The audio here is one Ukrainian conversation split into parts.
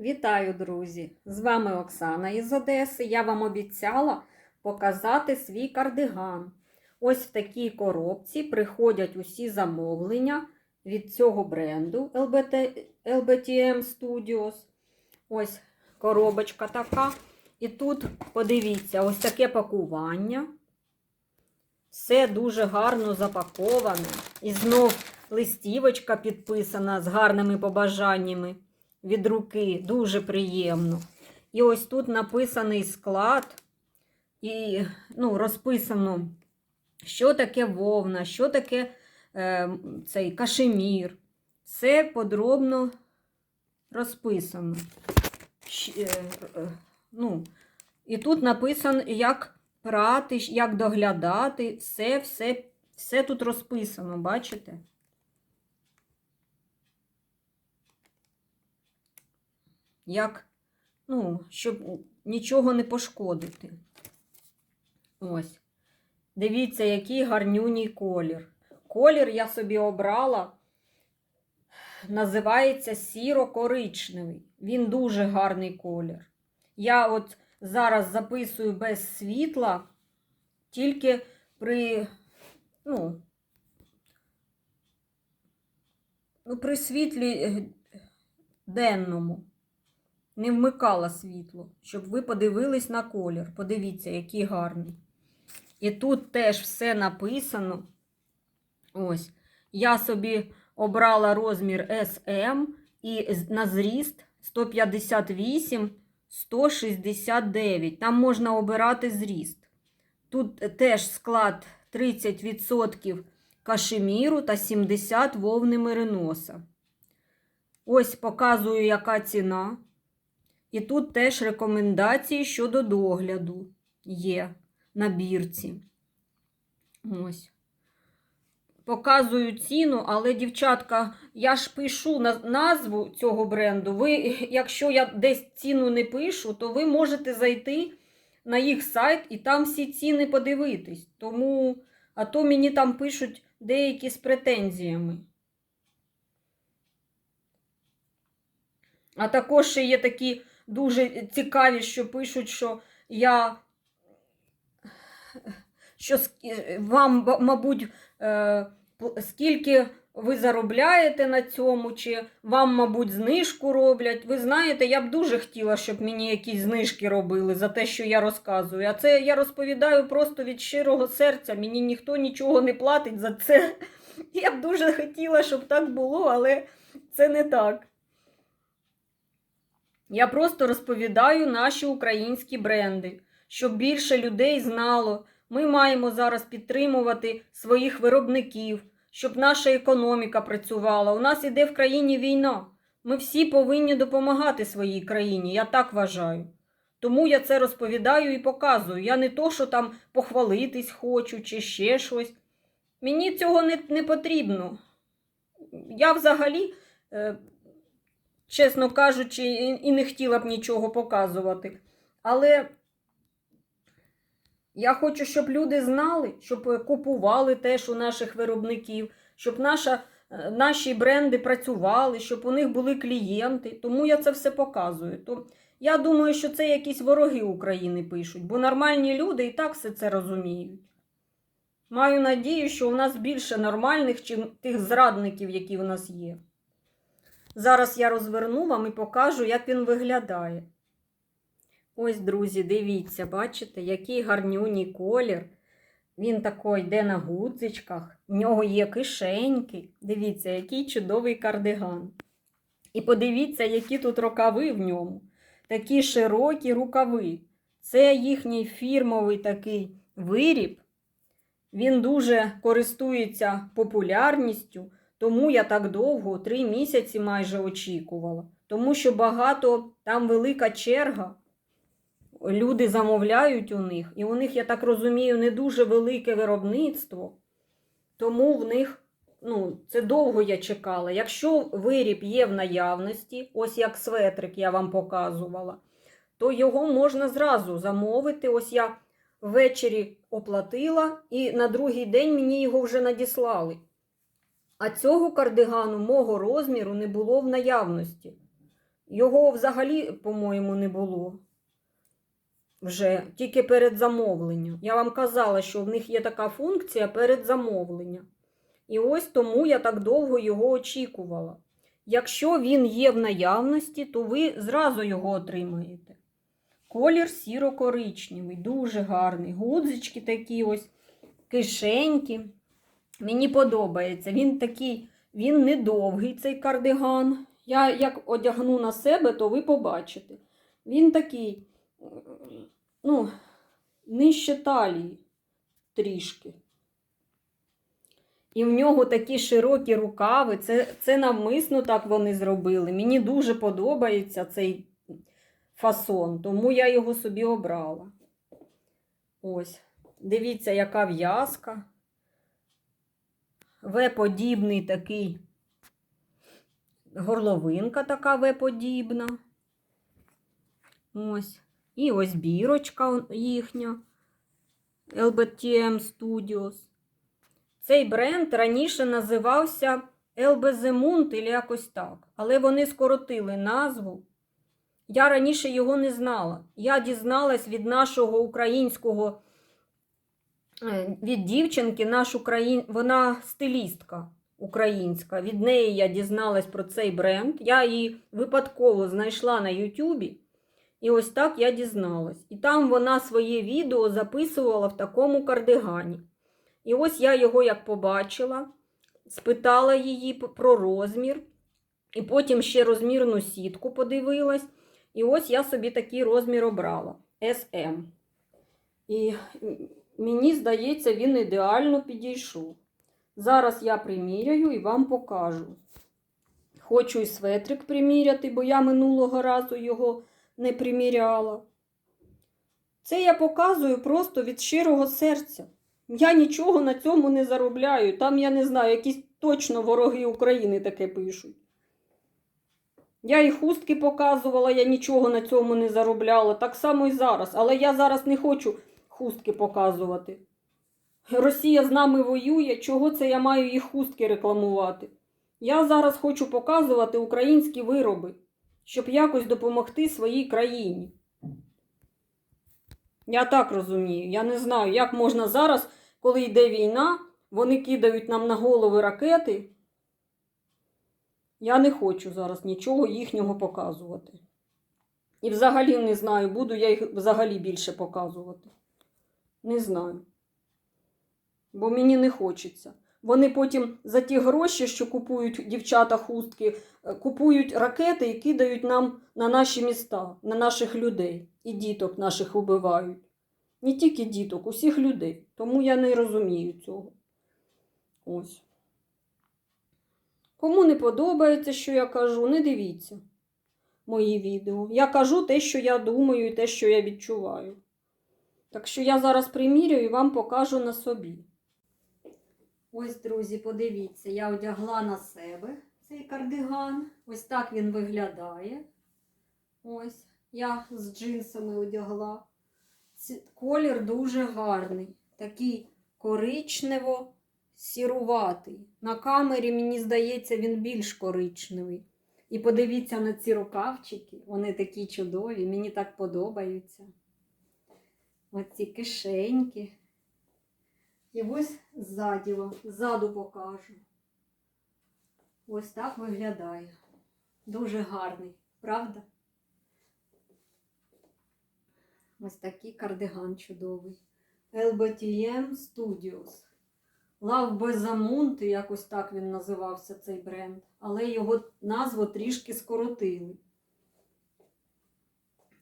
Вітаю, друзі! З вами Оксана із Одеси. Я вам обіцяла показати свій кардиган. Ось в такій коробці приходять усі замовлення від цього бренду LBT, LBTM Studios. Ось коробочка така. І тут, подивіться, ось таке пакування. Все дуже гарно запаковане. І знов листівочка підписана з гарними побажаннями від руки. Дуже приємно. І ось тут написаний склад, і ну, розписано, що таке вовна, що таке е, цей кашемір. Все подробно розписано. Щ- е, е, ну, і тут написано, як прати, як доглядати, все, все, все тут розписано, бачите? Як, ну, щоб нічого не пошкодити. Ось. Дивіться, який гарнюній колір. Колір я собі обрала, називається сіро-коричневий. Він дуже гарний колір. Я от зараз записую без світла, тільки при, ну, ну, при світлі е, денному. Не вмикала світло, щоб ви подивились на колір. Подивіться, який гарний. І тут теж все написано. Ось. Я собі обрала розмір SM і на зріст 158 169. Там можна обирати зріст. Тут теж склад 30% кашеміру та 70 вовни мериноса. Ось показую, яка ціна. І тут теж рекомендації щодо догляду є на бірці. Ось. Показую ціну, але, дівчатка, я ж пишу назву цього бренду. Ви, якщо я десь ціну не пишу, то ви можете зайти на їх сайт і там всі ціни подивитись. Тому, а то мені там пишуть деякі з претензіями. А також ще є такі дуже цікаві, що пишуть, що я що вам, мабуть, е, скільки ви заробляєте на цьому, чи вам, мабуть, знижку роблять. Ви знаєте, я б дуже хотіла, щоб мені якісь знижки робили за те, що я розказую. А це я розповідаю просто від щирого серця. Мені ніхто нічого не платить за це. Я б дуже хотіла, щоб так було, але це не так. Я просто розповідаю наші українські бренди, щоб більше людей знало. Ми маємо зараз підтримувати своїх виробників, щоб наша економіка працювала. У нас іде в країні війна. Ми всі повинні допомагати своїй країні, я так вважаю. Тому я це розповідаю і показую. Я не то, що там похвалитись хочу чи ще щось. Мені цього не, не потрібно. Я взагалі, е, чесно кажучи, і, не хотіла б нічого показувати. Але я хочу, щоб люди знали, щоб купували теж у наших виробників, щоб наша, е, наші бренди працювали, щоб у них були клієнти. Тому я це все показую. То я думаю, що це якісь вороги України пишуть, бо нормальні люди і так все це розуміють. Маю надію, що у нас більше нормальних, чим тих зрадників, які у нас є. Зараз я розверну вам і покажу, як він виглядає. Ось, друзі, дивіться, бачите, який гарнюній колір. Він такий йде на гудзичках, в нього є кишеньки. Дивіться, який чудовий кардиган. І подивіться, які тут рукави в ньому. Такі широкі рукави. Це їхній фірмовий такий виріб. Він дуже користується популярністю, тому я так довго, три місяці майже очікувала. Тому що багато, там велика черга. Люди замовляють у них, і у них, я так розумію, не дуже велике виробництво. Тому в них ну, це довго я чекала. Якщо виріб є в наявності, ось як светрик я вам показувала, то його можна зразу замовити. Ось я ввечері оплатила, і на другий день мені його вже надіслали. А цього кардигану мого розміру не було в наявності. Його взагалі, по-моєму, не було. Вже тільки перед замовленням. Я вам казала, що в них є така функція перед замовленням. І ось тому я так довго його очікувала. Якщо він є в наявності, то ви зразу його отримаєте. Колір сіро-коричневий, дуже гарний. Гудзички такі ось, кишеньки. Мені подобається. Він такий, він недовгий, цей кардиган. Я як одягну на себе, то ви побачите. Він такий, ну, нижче талії трішки. І в нього такі широкі рукави. Це, це навмисно так вони зробили. Мені дуже подобається цей фасон, тому я його собі обрала. Ось. Дивіться, яка в'язка. В-подібний такий. Горловинка така В-подібна. Ось. І ось бірочка їхня. LBTM Studios. Цей бренд раніше називався LBZ і якось так. Але вони скоротили назву. Я раніше його не знала. Я дізналась від нашого українського, від дівчинки, наш україн... вона стилістка українська. Від неї я дізналась про цей бренд. Я її випадково знайшла на Ютубі. І ось так я дізналась. І там вона своє відео записувала в такому кардигані. І ось я його як побачила, спитала її про розмір, і потім ще розмірну сітку подивилась. І ось я собі такий розмір обрала SM. І мені здається, він ідеально підійшов. Зараз я приміряю і вам покажу. Хочу і светрик приміряти, бо я минулого разу його не приміряла. Це я показую просто від щирого серця. Я нічого на цьому не заробляю. Там, я не знаю, якісь точно вороги України таке пишуть. Я і хустки показувала, я нічого на цьому не заробляла. Так само і зараз. Але я зараз не хочу хустки показувати. Росія з нами воює, чого це я маю їх хустки рекламувати? Я зараз хочу показувати українські вироби, щоб якось допомогти своїй країні. Я так розумію. Я не знаю, як можна зараз, коли йде війна, вони кидають нам на голови ракети. Я не хочу зараз нічого їхнього показувати. І взагалі не знаю, буду я їх взагалі більше показувати. Не знаю. Бо мені не хочеться. Вони потім за ті гроші, що купують дівчата хустки, е, купують ракети і кидають нам на наші міста, на наших людей. І діток наших убивають. Не тільки діток, усіх людей. Тому я не розумію цього. Ось. Кому не подобається, що я кажу, не дивіться мої відео. Я кажу те, що я думаю, і те, що я відчуваю. Так що я зараз примірюю і вам покажу на собі. Ось, друзі, подивіться, я одягла на себе цей кардиган. Ось так він виглядає. Ось, я з джинсами одягла. Колір дуже гарний. Такий коричнево-сіруватий. На камері, мені здається, він більш коричневий. І подивіться на ці рукавчики. Вони такі чудові, мені так подобаються. Оці кишеньки. І ось ззаді, ззаду покажу. Ось так виглядає. Дуже гарний, правда? Ось такий кардиган чудовий. LBTM Studios. Love Безамунти, якось так він називався цей бренд, але його назву трішки скоротили.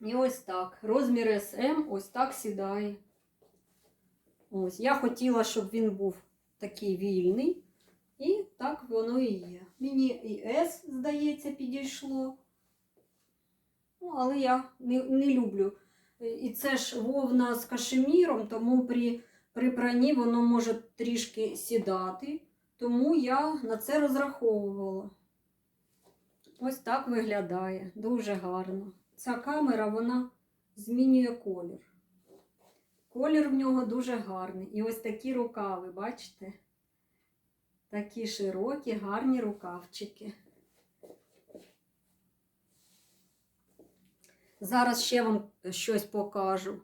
І ось так. Розмір SM ось так сідає. Ось, я хотіла, щоб він був такий вільний. І так воно і є. Мені і S, здається, підійшло. Ну, але я не, не люблю. І це ж вовна з кашеміром, тому при, при пранні воно може трішки сідати. Тому я на це розраховувала. Ось так виглядає. Дуже гарно. Ця камера вона змінює колір. Колір в нього дуже гарний. І ось такі рукави, бачите? Такі широкі, гарні рукавчики. Зараз ще вам щось покажу.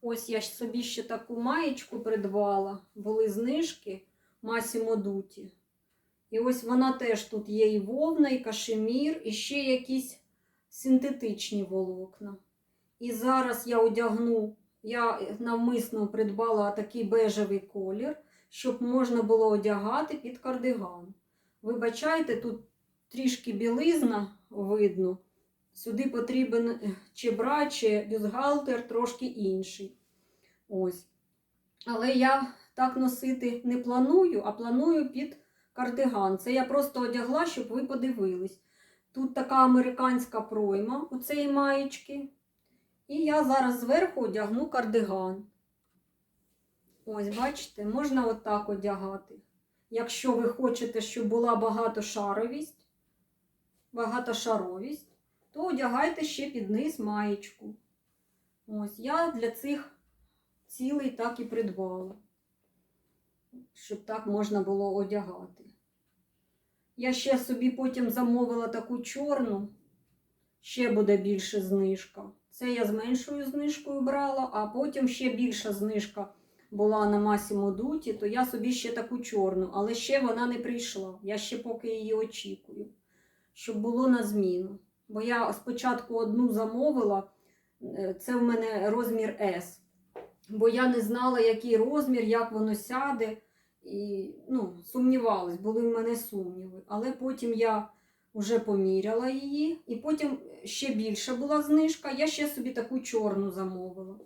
Ось я собі ще таку маєчку придбала. Були знижки Масімо Дуті. І ось вона теж тут є і вовна, і кашемір, і ще якісь синтетичні волокна. І зараз я одягну, я навмисно придбала такий бежевий колір, щоб можна було одягати під кардиган. Вибачайте, тут трішки білизна видно. Сюди потрібен е, чи бра, чи бюстгальтер трошки інший. Ось. Але я так носити не планую, а планую під кардиган. Це я просто одягла, щоб ви подивились. Тут така американська пройма у цієї маєчки. І я зараз зверху одягну кардиган. Ось, бачите, можна отак одягати. Якщо ви хочете, щоб була багатошаровість, багатошаровість, то одягайте ще під низ маєчку. Ось я для цих цілей так і придбала, щоб так можна було одягати. Я ще собі потім замовила таку чорну, ще буде більше знижка. Це я з меншою знижкою брала, а потім ще більша знижка була на Massimo Dutti, то я собі ще таку чорну, але ще вона не прийшла. Я ще поки її очікую, щоб було на зміну. Бо я спочатку одну замовила, е, це в мене розмір S. Бо я не знала, який розмір, як воно сяде. І ну, сумнівалась, були в мене сумніви. Але потім я вже поміряла її, і потім ще більша була знижка. Я ще собі таку чорну замовила.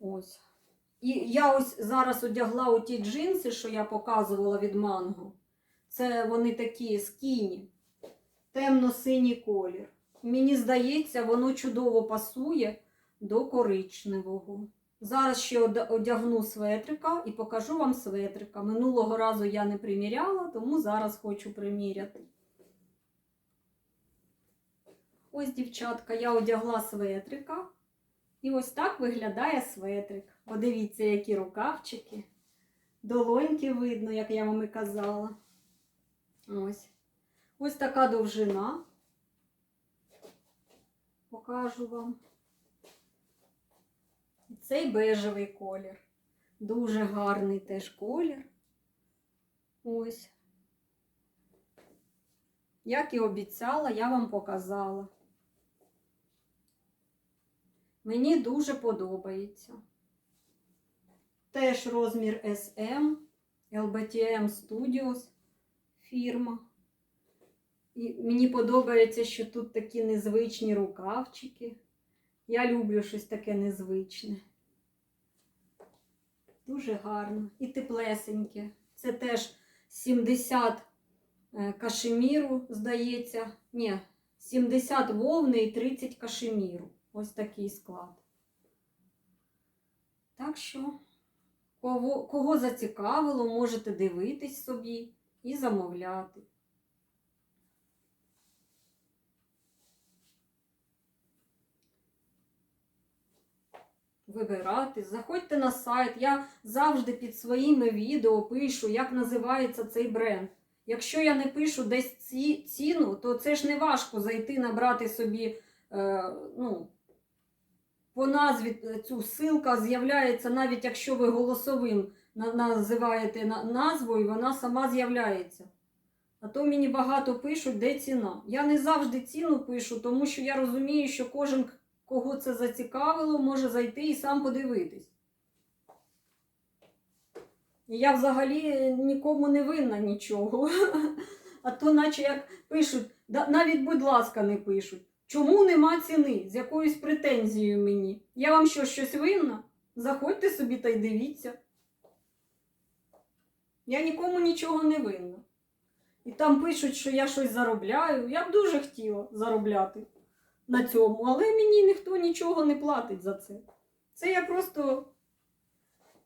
Ось. І я ось зараз одягла у ті джинси, що я показувала від манго. Це вони такі скіні, темно-синій колір. Мені здається, воно чудово пасує до коричневого. Зараз ще одягну светрика і покажу вам светрика. Минулого разу я не приміряла, тому зараз хочу приміряти. Ось, дівчатка, я одягла светрика. І ось так виглядає светрик. Подивіться, які рукавчики. Долоньки видно, як я вам і казала. Ось. Ось така довжина. Покажу вам. Цей бежевий колір. Дуже гарний теж колір. Ось. Як і обіцяла, я вам показала. Мені дуже подобається. Теж розмір SM, LBTM Studios фірма. І мені подобається, що тут такі незвичні рукавчики. Я люблю щось таке незвичне. Дуже гарно. І теплесеньке. Це теж 70 е, кашеміру, здається. Ні, 70 вовни і 30 кашеміру. Ось такий склад. Так що, кого, кого зацікавило, можете дивитись собі і замовляти. Вибирати, заходьте на сайт. Я завжди під своїми відео пишу, як називається цей бренд. Якщо я не пишу десь ці, ціну, то це ж не важко зайти набрати собі. Е, ну, по назві е, цю ссылка з'являється, навіть якщо ви голосовим називаєте на- назву, і вона сама з'являється. А то мені багато пишуть, де ціна. Я не завжди ціну пишу, тому що я розумію, що кожен, кого це зацікавило, може зайти і сам подивитись. Я взагалі нікому не винна нічого. А то, наче як пишуть, навіть, будь ласка, не пишуть. Чому нема ціни? З якоюсь претензією мені. Я вам що, щось винна? Заходьте собі та й дивіться. Я нікому нічого не винна. І там пишуть, що я щось заробляю. Я б дуже хотіла заробляти на цьому, але мені ніхто нічого не платить за це. Це я просто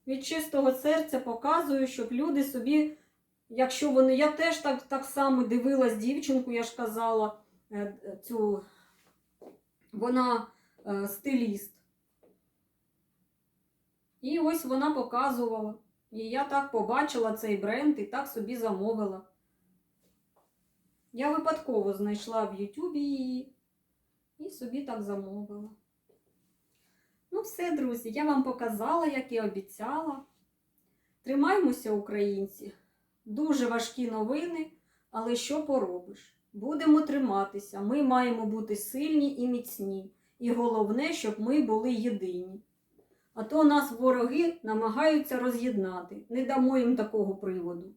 від чистого серця показую, щоб люди собі, якщо вони. Я теж так, так само дивилась дівчинку, я ж казала, е, цю вона е, стиліст. І ось вона показувала. І я так побачила цей бренд і так собі замовила. Я випадково знайшла в Ютубі її і собі так замовила. Ну, все, друзі, я вам показала, як і обіцяла. Тримаймося, українці. Дуже важкі новини, але що поробиш? Будемо триматися. Ми маємо бути сильні і міцні. І головне, щоб ми були єдині. А то нас вороги намагаються роз'єднати. Не дамо їм такого приводу.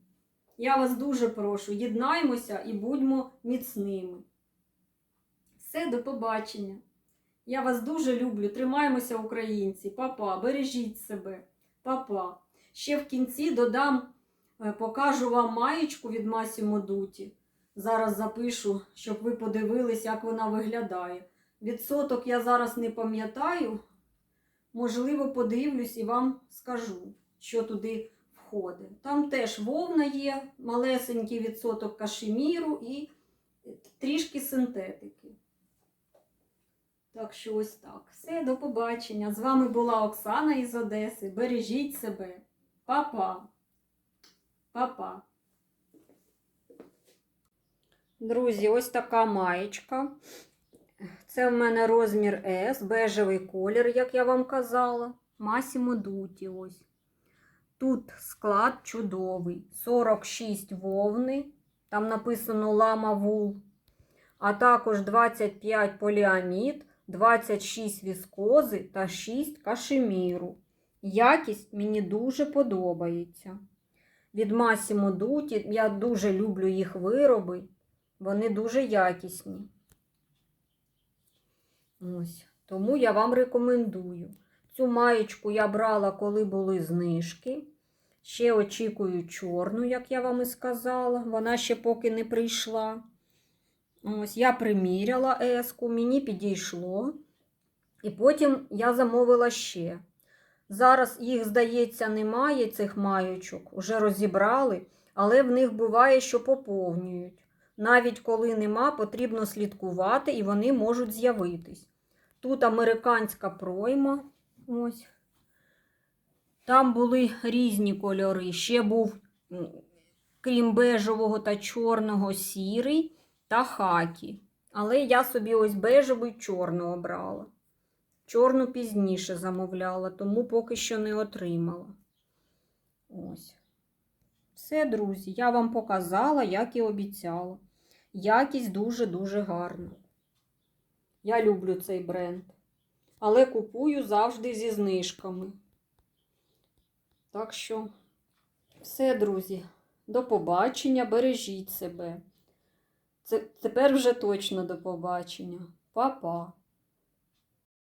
Я вас дуже прошу, єднаймося і будьмо міцними. Все, до побачення. Я вас дуже люблю. Тримаємося, українці. Папа, бережіть себе. Папа. Ще в кінці додам, е, покажу вам маєчку від Масімо Дуті. Зараз запишу, щоб ви подивились, як вона виглядає. Відсоток я зараз не пам'ятаю. Можливо, подивлюсь і вам скажу, що туди входить. Там теж вовна є, малесенький відсоток кашеміру і трішки синтетики. Так що ось так. Все, до побачення. З вами була Оксана із Одеси. Бережіть себе. Па-па. Па-па. Друзі, ось така маєчка. Це в мене розмір S, бежевий колір, як я вам казала. Масімо Дуті ось. Тут склад чудовий. 46 вовни. Там написано лама вул. А також 25 поліамід, 26 віскози та 6 кашеміру. Якість мені дуже подобається. Від Massimo Dutti я дуже люблю їх вироби. Вони дуже якісні. Ось. Тому я вам рекомендую. Цю маєчку я брала, коли були знижки. Ще очікую чорну, як я вам і сказала. Вона ще поки не прийшла. Ось я приміряла еску, мені підійшло. І потім я замовила ще. Зараз їх, здається, немає, цих маєчок, вже розібрали, але в них буває, що поповнюють. Навіть коли нема, потрібно слідкувати і вони можуть з'явитись. Тут американська пройма. Ось. Там були різні кольори. Ще був, крім бежевого та чорного, сірий та хакі. Але я собі ось бежевий чорну обрала. Чорну пізніше замовляла, тому поки що не отримала. Ось. Все, друзі, я вам показала, як і обіцяла. Якість дуже-дуже гарна. Я люблю цей бренд. Але купую завжди зі знижками. Так що, все, друзі, до побачення, бережіть себе. Це тепер вже точно до побачення. Па-па.